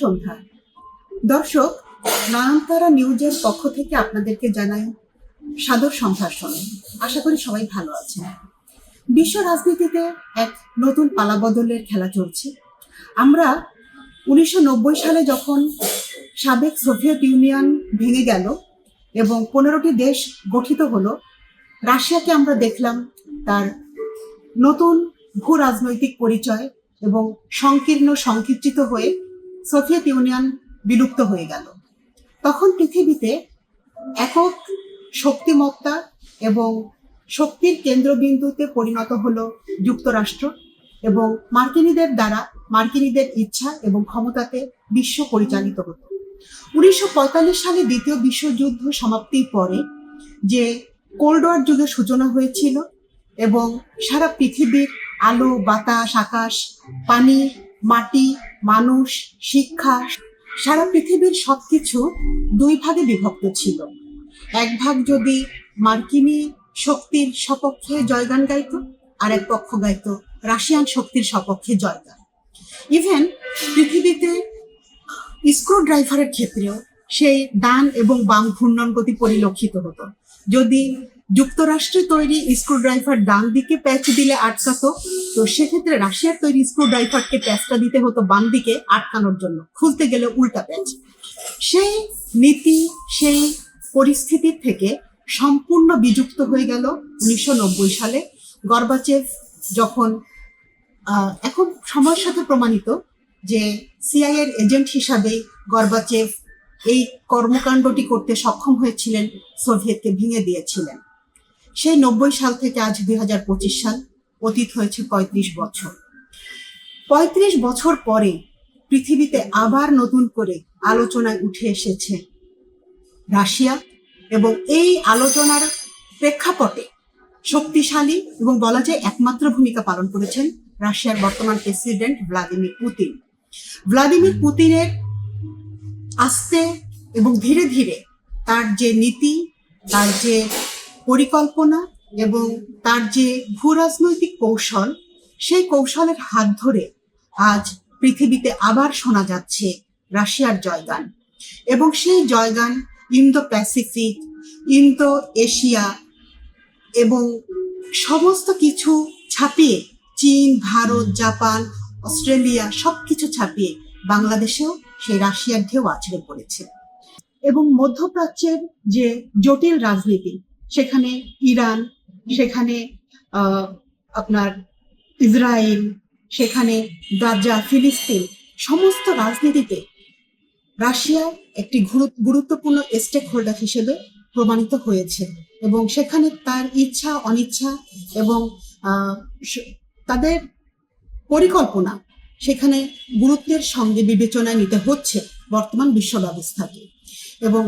সন্ধ্যা দর্শক নয়নতারা নিউজের পক্ষ থেকে আপনাদেরকে জানাই সাদর সম্ভাষণ। আশা করি সবাই ভালো আছেন। বিশ্ব রাজনীতিতে এক নতুন পালাবদলের খেলা চলছে। আমরা উনিশশো নব্বই সালে যখন সাবেক সোভিয়েত ইউনিয়ন ভেঙে গেল এবং পনেরোটি দেশ গঠিত হলো, রাশিয়াকে আমরা দেখলাম তার নতুন ভূ রাজনৈতিক পরিচয় এবং সংকীর্ণ, সংকুচিত হয়ে সোভিয়েত ইউনিয়ন বিলুপ্ত হয়ে গেল। তখন পৃথিবীতে একক শক্তিমত্তা এবং শক্তির কেন্দ্রবিন্দুতে পরিণত হল যুক্তরাষ্ট্র এবং মার্কিনীদের দ্বারা মার্কিনীদের ইচ্ছা এবং ক্ষমতাতে বিশ্ব পরিচালিত হতো। উনিশশো পঁয়তাল্লিশ সালে দ্বিতীয় বিশ্বযুদ্ধ সমাপ্তির পরে যে কোল্ড ওয়ার যুগের সূচনা হয়েছিল এবং সারা পৃথিবীর আলো, বাতাস, আকাশ, পানি মাটি, মানুষ, শিক্ষা, সারা পৃথিবীর সবকিছু দুই ভাগে বিভক্ত ছিল। এক ভাগ যদি মার্কিনী শক্তির সপক্ষে জয়গান গাইত, আর এক পক্ষ গাইতো রাশিয়ান শক্তির সপক্ষে জয়গান। ইভেন পৃথিবীতে স্ক্রু ড্রাইভারের ক্ষেত্রেও সেই ডান এবং বাম ঘূর্ণন গতি পরিলক্ষিত হতো। যদি যুক্তরাষ্ট্রে তৈরি স্ক্রু ড্রাইভার ডান দিকে প্যাচ দিলে আটকাতো। তো সেক্ষেত্রে রাশিয়ার তৈরি স্ক্রু ড্রাইভারকে প্যাচটা দিতে হতো বাম দিকে আটকানোর জন্য। খুলতে গেলে উল্টা প্যাচ। সেই নীতি, সেই পরিস্থিতির থেকে সম্পূর্ণ বিযুক্ত হয়ে গেল উনিশশো নব্বই সালে। গর্বাচেভ যখন এখন সময়ের সাথে প্রমাণিত যে সিআইএর এজেন্ট হিসাবে গর্বাচেভ এই কর্মকাণ্ডটি করতে সক্ষম হয়েছিলেন, সোভিয়েতকে ভেঙে দিয়েছিলেন। সেই নব্বই সাল থেকে আজ দুই হাজার পঁচিশ সাল অতীত হয়েছে পঁয়ত্রিশ বছর। পঁয়ত্রিশ বছর পরে পৃথিবীতে আবার নতুন করে আলোচনায় উঠে এসেছে রাশিয়া এবং এই আলোচনার প্রেক্ষাপটে শক্তিশালী এবং বলা যায় একমাত্র ভূমিকা পালন করেছেন রাশিয়ার বর্তমান প্রেসিডেন্ট ভ্লাদিমির পুতিন। ভ্লাদিমির পুতিনের আস্তে এবং ধীরে ধীরে তার যে নীতি, তার যে পরিকল্পনা এবং তার যে ভূ রাজনৈতিক কৌশল, সেই কৌশলের হাত ধরে আজ পৃথিবীতে আবার শোনা যাচ্ছে রাশিয়ার জয়গান এবং সেই জয়গান ইন্দো প্যাসিফিক ইন্দো এশিয়া এবং সমস্ত কিছু ছাপিয়ে চীন, ভারত, জাপান, অস্ট্রেলিয়া সবকিছু ছাপিয়ে বাংলাদেশেও সেই রাশিয়ার ঢেউ আছড়ে পড়েছে। এবং মধ্যপ্রাচ্যের যে জটিল রাজনীতি সেখানে ইরান, সেখানে আপনার ইসরায়েল, সেখানে গাজা ফিলিস্তিন, সমস্ত রাজনীতিতে রাশিয়া একটি গুরুত্বপূর্ণ স্টেক হোল্ডার হিসেবে প্রমাণিত হয়েছে এবং সেখানে তার ইচ্ছা, অনিচ্ছা এবং তাদের পরিকল্পনা সেখানে গুরুত্বের সঙ্গে বিবেচনায় নিতে হচ্ছে বর্তমান বিশ্ব ব্যবস্থাকে এবং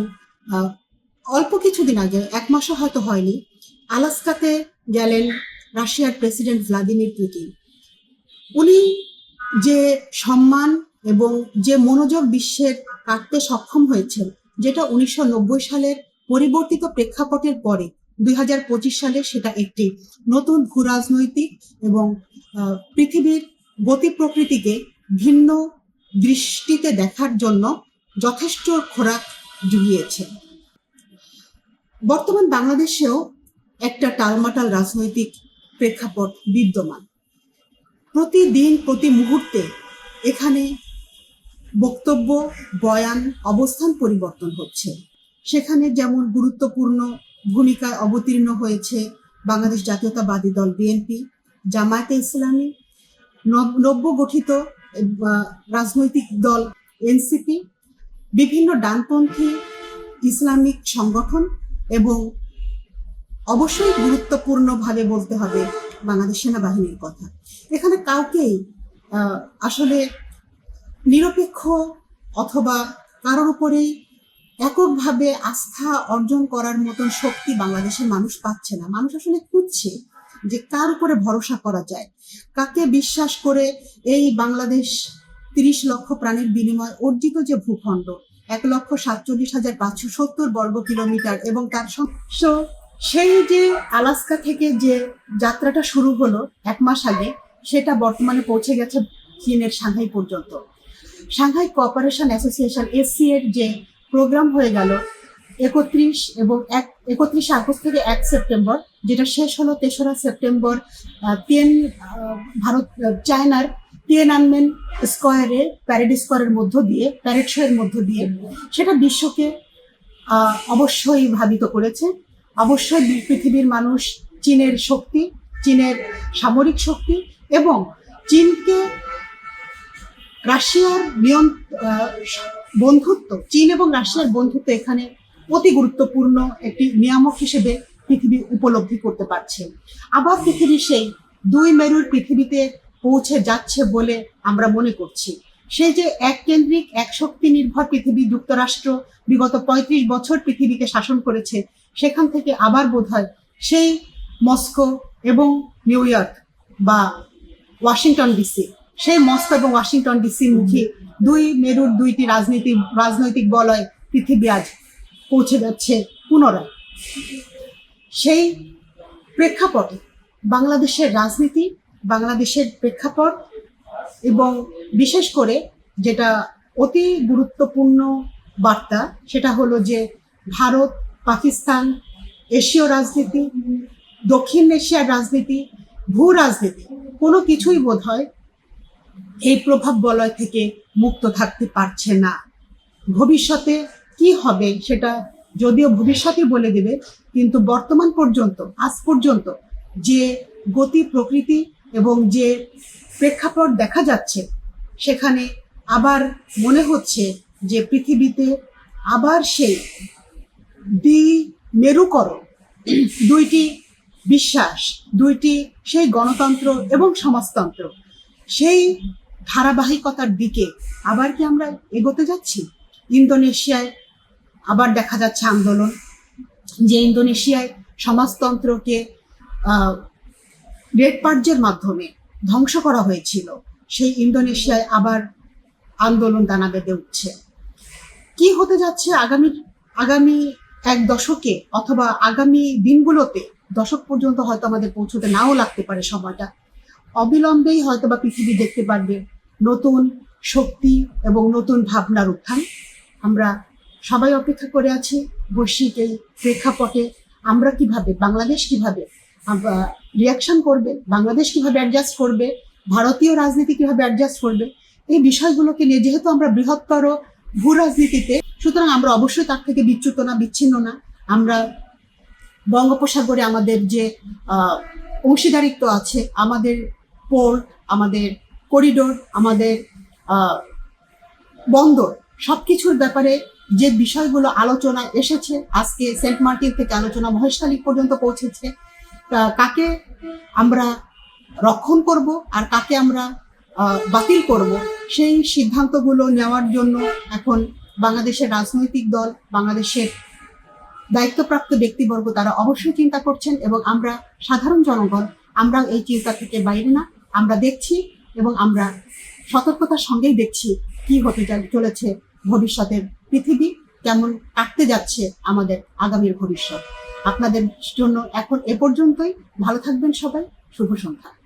অল্প কিছুদিন আগে, এক মাসও হয়তো হয়নি, আলাস্কাতে গেলেন রাশিয়ার প্রেসিডেন্ট ভ্লাদিমির পুতিন। উনি যে সম্মান এবং যে মনোযোগ বিশ্বের কাটতে সক্ষম হয়েছেন, যেটা উনিশশো নব্বই সালের পরিবর্তিত প্রেক্ষাপটের পরে, দুই হাজার পঁচিশ সালে সেটা একটি নতুন ভূ রাজনৈতিক এবং পৃথিবীর গতি প্রকৃতিকে ভিন্ন দৃষ্টিতে দেখার জন্য যথেষ্ট খোরাক জুগিয়েছে। বর্তমান বাংলাদেশেও একটা টালমাটাল রাজনৈতিক প্রেক্ষাপট বিদ্যমান। প্রতিদিন, প্রতি মুহূর্তে এখানে বক্তব্য, বয়ান, অবস্থান পরিবর্তন হচ্ছে। সেখানে যেমন গুরুত্বপূর্ণ ভূমিকায় অবতীর্ণ হয়েছে বাংলাদেশ জাতীয়তাবাদী দল বিএনপি, জামায়াতে ইসলামী, নব- নব্য গঠিত রাজনৈতিক দল এনসিপি, বিভিন্ন ডানপন্থী ইসলামিক সংগঠন এবং অবশ্যই গুরুত্বপূর্ণভাবে বলতে হবে বাংলাদেশ সেনাবাহিনীর কথা। এখানে কাউকেই আসলে নিরপেক্ষ অথবা কারোর উপরেই এককভাবে আস্থা অর্জন করার মতন শক্তি বাংলাদেশের মানুষ পাচ্ছে না। মানুষ আসলে খুঁজছে যে কার উপরে ভরসা করা যায়। কাকে বিশ্বাস করে এই বাংলাদেশ তিরিশ লক্ষ প্রাণের বিনিময় অর্জিত যে ভূখণ্ড এক লক্ষ সাতচল্লিশ হাজার পাঁচশো সত্তর বর্গ কিলোমিটার এবং তার সেই যে আলাস্কা থেকে যে যাত্রাটা শুরু হলো এক মাস আগে সেটা বর্তমানে পৌঁছে গেছে চীনের সাংহাই পর্যন্ত। সাংহাই কোঅপারেশন অ্যাসোসিয়েশন এসসি এর যে প্রোগ্রাম হয়ে গেল একত্রিশ এবং এক একত্রিশে আগস্ট থেকে এক সেপ্টেম্বর যেটা শেষ হলো তেসরা সেপ্টেম্বর আহ, ভারত আহ, চায়নার তিয়েনানমেন স্কোয়ারে প্যারেড স্কোয়ারের মধ্য দিয়ে প্যারেড শো এর মধ্য দিয়ে সেটা বিশ্বকে অবশ্যই ভাবিত করেছে। অবশ্যই পৃথিবীর মানুষ চীনের শক্তি চীনের সামরিক শক্তি এবং চীনকে রাশিয়ার আহ, বন্ধুত্ব চীন এবং রাশিয়ার বন্ধুত্ব এখানে অতি গুরুত্বপূর্ণ একটি নিয়ামক হিসেবে পৃথিবী উপলব্ধি করতে পারছে। আবার পৃথিবী সেই দুই মেরুর পৃথিবীতে পৌঁছে যাচ্ছে বলে আমরা মনে করছি। সেই যে এক কেন্দ্রিক এক শক্তি নির্ভর পৃথিবী যুক্তরাষ্ট্র বিগত পঁয়ত্রিশ বছর পৃথিবীকে শাসন করেছে, সেখান থেকে আবার বোধহয় সেই মস্কো এবং নিউ ইয়র্ক বা ওয়াশিংটন ডিসি, সেই মস্কো এবং ওয়াশিংটন ডিসি মুখে দুই মেরুর দুইটি রাজনীতি, রাজনৈতিক বলয় পৃথিবী আজ পৌঁছে যাচ্ছে পুনরায়। সেই প্রেক্ষাপটে বাংলাদেশের রাজনীতি বাংলাদেশের প্রেক্ষাপট এবং বিশেষ করে যেটা অতি গুরুত্বপূর্ণ বার্তা, সেটা হলো যে ভারত, পাকিস্তান, এশীয় রাজনীতি, দক্ষিণ এশিয়ার রাজনীতি, ভূ রাজনীতি, কোনো কিছুই বোধ হয় এই প্রভাব বলয় থেকে মুক্ত থাকতে পারছে না। ভবিষ্যতে কি হবে সেটা যদিও ভবিষ্যতে বলে দেবে, কিন্তু বর্তমান পর্যন্ত, আজ পর্যন্ত যে গতি প্রকৃতি এবং যে প্রেক্ষাপট দেখা যাচ্ছে, সেখানে আবার মনে হচ্ছে যে পৃথিবীতে আবার সেই দ্বি মেরুকরণ, দুইটি বিশ্বাস, দুইটি সেই গণতন্ত্র এবং সমাজতন্ত্র, সেই ধারাবাহিকতার দিকে আবার কি আমরা এগোতে যাচ্ছি? ইন্দোনেশিয়ায় আবার দেখা যাচ্ছে আন্দোলন, যে ইন্দোনেশিয়ায় সমাজতন্ত্রকে রেড পার্জের মাধ্যমে ধ্বংস করা হয়েছিল। সেই ইন্দোনেশিয়ায় আবার আন্দোলন দানা বেঁধে উঠছে। কি হতে যাচ্ছে আগামী আগামী এক দশকে অথবা আগামী দিনগুলোতে? দশক পর্যন্ত হয়তো আমাদের পৌঁছতে নাও লাগতে পারে সময়টা। অবিলম্বেই হয়তো বা পৃথিবী দেখতে পারবে নতুন শক্তি এবং নতুন ভাবনার উত্থান। আমরা সবাই অপেক্ষা করে আছি বৈশ্বিক এই প্রেক্ষাপটে। আমরা কীভাবে, বাংলাদেশ কীভাবে রিয়াকশন করবে, বাংলাদেশ কীভাবে অ্যাডজাস্ট করবে, ভারতীয় রাজনীতি কীভাবে অ্যাডজাস্ট করবে, এই বিষয়গুলোকে নিয়ে যেহেতু আমরা বৃহত্তর ভূ রাজনীতিতে, সুতরাং আমরা অবশ্যই তার থেকে বিচ্যুত না, বিচ্ছিন্ন না। আমরা বঙ্গোপসাগরে আমাদের যে অংশীদারিত্ব আছে, আমাদের পোর্ট আমাদের করিডোর আমাদের বন্দর, সবকিছুর ব্যাপারে যে বিষয়গুলো আলোচনা এসেছে, আজকে সেন্ট মার্টিন থেকে আলোচনা মহেশখালী পর্যন্ত পৌঁছেছে কাকে আমরা রক্ষণ করব আর কাকে আমরা বাতিল করব, সেই সিদ্ধান্তগুলো নেওয়ার জন্য এখন বাংলাদেশের রাজনৈতিক দল, বাংলাদেশের দায়িত্বপ্রাপ্ত ব্যক্তিবর্গ তারা অবশ্যই চিন্তা করছেন এবং আমরা সাধারণ জনগণ, আমরা এই চিন্তা থেকে বাইরে না, আমরা দেখছি এবং আমরা সতর্কতার সঙ্গেই দেখছি কি হতে চলেছে ভবিষ্যতের পৃথিবী, কেমন কাটতে যাচ্ছে আমাদের আগামীর ভবিষ্যৎ। আপনাদের জন্য এখন এ পর্যন্তই। ভালো থাকবেন সবাই। শুভ সন্ধ্যা।